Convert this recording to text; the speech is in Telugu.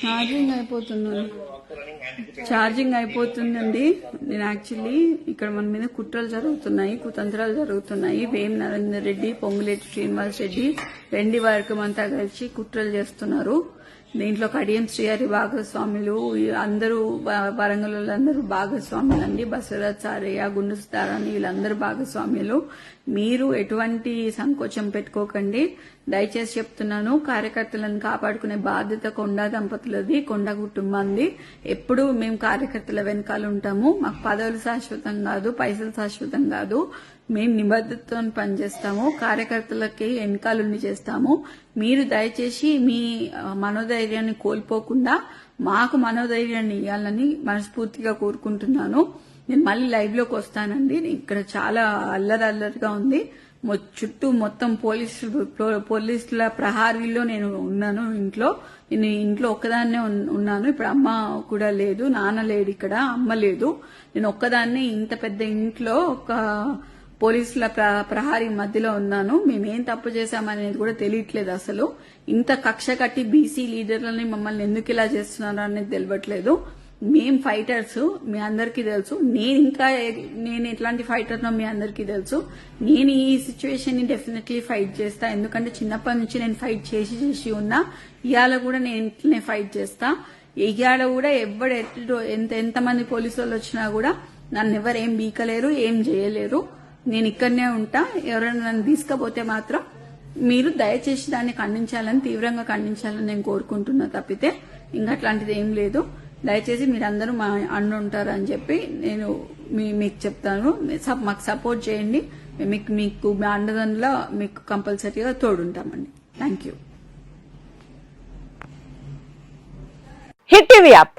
ఛార్జింగ్ అయిపోతున్నాను ఛార్జింగ్ అయిపోతుందండి. నేను యాక్చువల్లీ ఇక్కడ మన మీద కుట్రలు జరుగుతున్నాయి కుతంత్రాలు జరుగుతున్నాయి. వేం నరేందర్ రెడ్డి పొంగులేటి శ్రీనివాస్ రెడ్డి వెండి వర్గం అంతా కలిసి కుట్రలు చేస్తున్నారు. దీంట్లో కడియం శ్రీహరి భాగస్వాములు అందరూ వరంగల్ అందరూ భాగస్వాములు అండి బసవరాజ్ సారయ్య గుండు సుతారాని వీళ్ళందరూ భాగస్వాములు. మీరు ఎటువంటి సంకోచం పెట్టుకోకండి. దయచేసి చెప్తున్నాను కార్యకర్తలను కాపాడుకునే బాధ్యత కొండా దంపతులది కొండ కుటుంబంది. ఎప్పుడు మేము కార్యకర్తల వెనకాల ఉంటాము. మాకు పదవులు శాశ్వతం కాదు పైసలు శాశ్వతం కాదు. మేము నిబద్ధతతో పనిచేస్తాము కార్యకర్తలకి వెనకాలని చేస్తాము. మీరు దయచేసి మీ మనోధైర్యాన్ని కోల్పోకుండా మాకు మనోధైర్యాన్ని ఇవ్వాలని మనస్ఫూర్తిగా కోరుకుంటున్నాను. నేను మళ్ళీ లైవ్లోకి వస్తానండి. ఇక్కడ చాలా అల్లరి అల్లరిగా ఉంది. చుట్టూ మొత్తం పోలీసులు పోలీసుల ప్రహారీలో నేను ఉన్నాను ఇంట్లో. నేను ఇంట్లో ఒక్కదాన్నే ఉన్- ఉన్నాను. ఇప్పుడు అమ్మ కూడా లేదు నాన్న లేడు ఇక్కడ అమ్మ లేదు. నేను ఒక్కదాన్నే ఇంత పెద్ద ఇంట్లో ఒక పోలీసుల ప్ర- ప్రహారీ మధ్యలో ఉన్నాను. మేమేం తప్పు చేశామనేది కూడా తెలియట్లేదు అసలు. ఇంత కక్ష కట్టి బీసీ లీడర్లని మమ్మల్ని ఎందుకు ఇలా చేస్తున్నారు అనేది తెలియట్లేదు మేం ఫైటర్స్ మీ అందరికీ తెలుసు. నేను ఇంకా నేను ఎట్లాంటి ఫైటర్నో మీ అందరికీ తెలుసు. నేను ఈ సిచ్యువేషన్ని డెఫినెట్లీ ఫైట్ చేస్తా. ఎందుకంటే చిన్నప్పటి నుంచి నేను ఫైట్ చేసి చేసి ఉన్నా. ఇవాళ కూడా నేను ఇంట్లోనే ఫైట్ చేస్తా. ఇవాళ కూడా ఎవడు ఎంత ఎంతమంది పోలీసు వాళ్ళు వచ్చినా కూడా నన్ను ఎవరు ఏం బీకలేరు ఏం చేయలేరు. నేను ఇక్కడనే ఉంటా. ఎవరైనా నన్ను తీసుకపోతే మాత్రం మీరు దయచేసి దాన్ని ఖండించాలని తీవ్రంగా ఖండించాలని నేను కోరుకుంటున్నా తప్పితే ఇంకా అట్లాంటిది ఏం లేదు. దయచేసి మీరందరూ మా అన్న ఉంటారు అని చెప్పి నేను మీ- మీకు చెప్తాను. సప్- మాకు సపోర్ట్ చేయండి. మీకు మీకు మీ అండదండలో మీకు కంపల్సరీగా తోడుంటామండి. Thank you. Hit TV app.